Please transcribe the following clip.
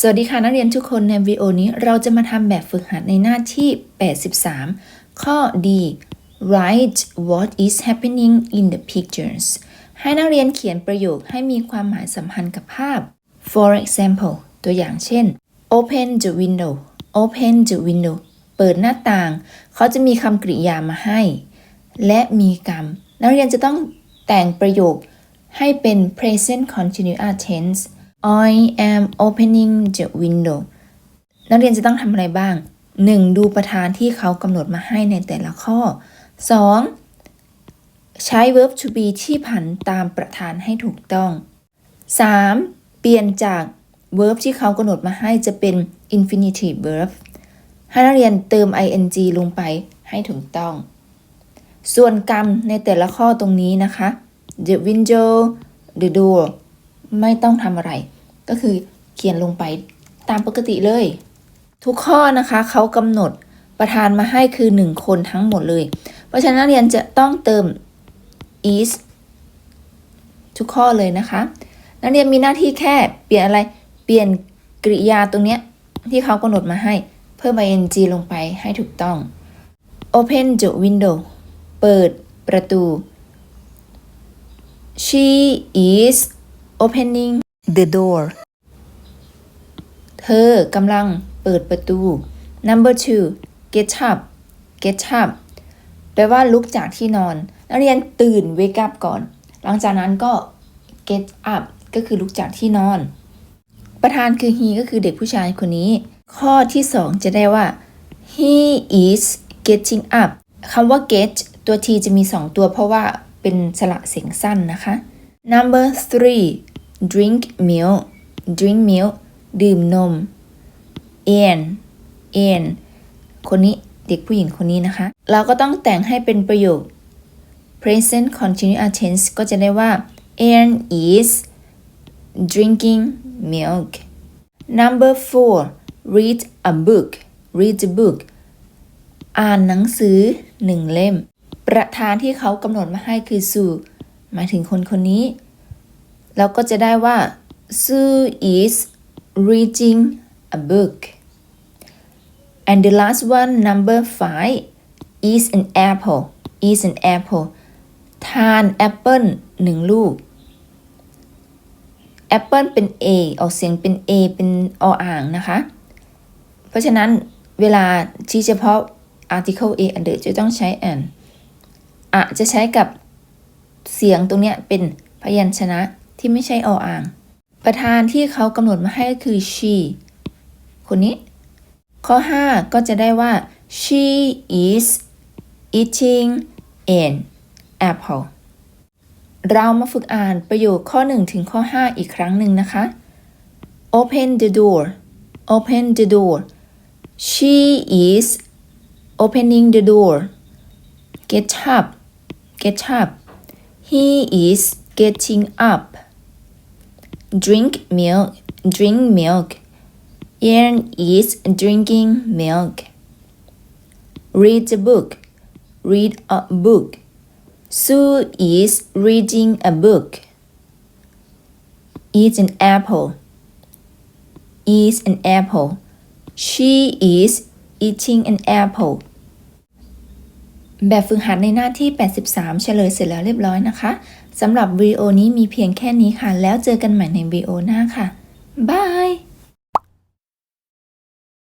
สวัสดีค่ะนักเรียนทุกคนในวิดีโอนี้เราจะมาทำแบบฝึกหัดในหน้าที่ 83 ข้อ D write what is happening in the pictures ให้นักเรียนเขียนประโยคให้มีความหมายสัมพันธ์กับภาพ for example ตัวอย่างเช่น open the window open the window เปิดหน้าต่าง เขาจะมีคำกริยามาให้ และมีกรรม นักเรียนจะต้องแต่งประโยคให้เป็น present continuous tense I am opening the window นักเรียนจะต้องทำอะไรบ้าง 1. ดูประธานที่เขากำหนดมาให้ในแต่ละข้อ 2. ใช้ verb to be ที่ผันตามประธานให้ถูกต้อง 3. เปลี่ยนจาก verb ที่เขากำหนดมาให้จะเป็น infinitive verb ให้นักเรียนเติม ing ลงไปให้ถูกต้อง ส่วนกรรมในแต่ละข้อตรงนี้นะคะ the window the door ไม่ต้องทำอะไร ก็คือเขียนลงไปตามปกติเลย ทุกข้อนะคะเขากำหนดประธานมาให้คือ 1 คนทั้งหมดเลย เพราะฉะนั้นนักเรียนจะต้องเติม is ทุกข้อเลยนะคะ นักเรียนมีหน้าที่แค่เปลี่ยนอะไรเปลี่ยนกริยาตรงเนี้ยที่เขากำหนดมาให้ เพิ่ม ing ลงไปให้ถูกต้อง open the window เปิดประตู she is opening the door เธอกำลังเปิดประตู number two get up get up แปลว่าลุกจากที่นอน นักเรียนตื่น wake up ก่อน หลังจากนั้นก็ get up ก็คือลุกจากที่นอน ประธานคือ he ก็คือเด็กผู้ชายคนนี้ ข้อที่ 2 จะได้ว่า he is getting up คำว่า get ตัว t จะมี 2 ตัวเพราะว่าเป็นสระเสียงสั้นนะคะ number three drink milk drink milk ดื่มนม Ian Ian คนนี้เด็กผู้หญิงคนนี้นะคะ เราก็ต้องแต่งให้เป็นประโยค present continuous tense ก็จะได้ว่า Ian is drinking milk number four read a book read a book อ่านหนังสือหนึ่งเล่ม ประธานที่เขากำหนดมาให้คือ Sue หมายถึงคนคนนี้ เราก็จะได้ว่า Sue is reading a book and the last one number five is an apple is an apple ทานแอปเปิลหนึ่งลูกแอปเปิลเป็น A ออกเสียงเป็น A เป็นออ่างนะคะ เพราะฉะนั้นเวลาชี้เฉพาะ article A under จะต้องใช้ an อะจะใช้กับเสียงตรงเนี้ยเป็นพยัญชนะ ที่ไม่ใช่ออ่าง ประธานที่เขากำหนดมาให้คือ she คนนี้ ข้อ 5 ก็จะได้ว่า she is eating an apple เรามาฝึกอ่านประโยคข้อ 1 ถึงข้อ 5 อีกครั้งหนึ่งนะคะ open the door open the door she is opening the door get up get up he is getting up drink milk drink milk Ian is drinking milk read the book read a book Sue is reading a book eat an apple eat an apple she is eating an apple แบบฝึกหัดในหน้าที่ 83 เฉลยเสร็จแล้วเรียบร้อยนะคะ สำหรับวิดีโอนี้มีเพียงแค่นี้ค่ะ แล้วเจอกันใหม่ในวิดีโอหน้าค่ะบาย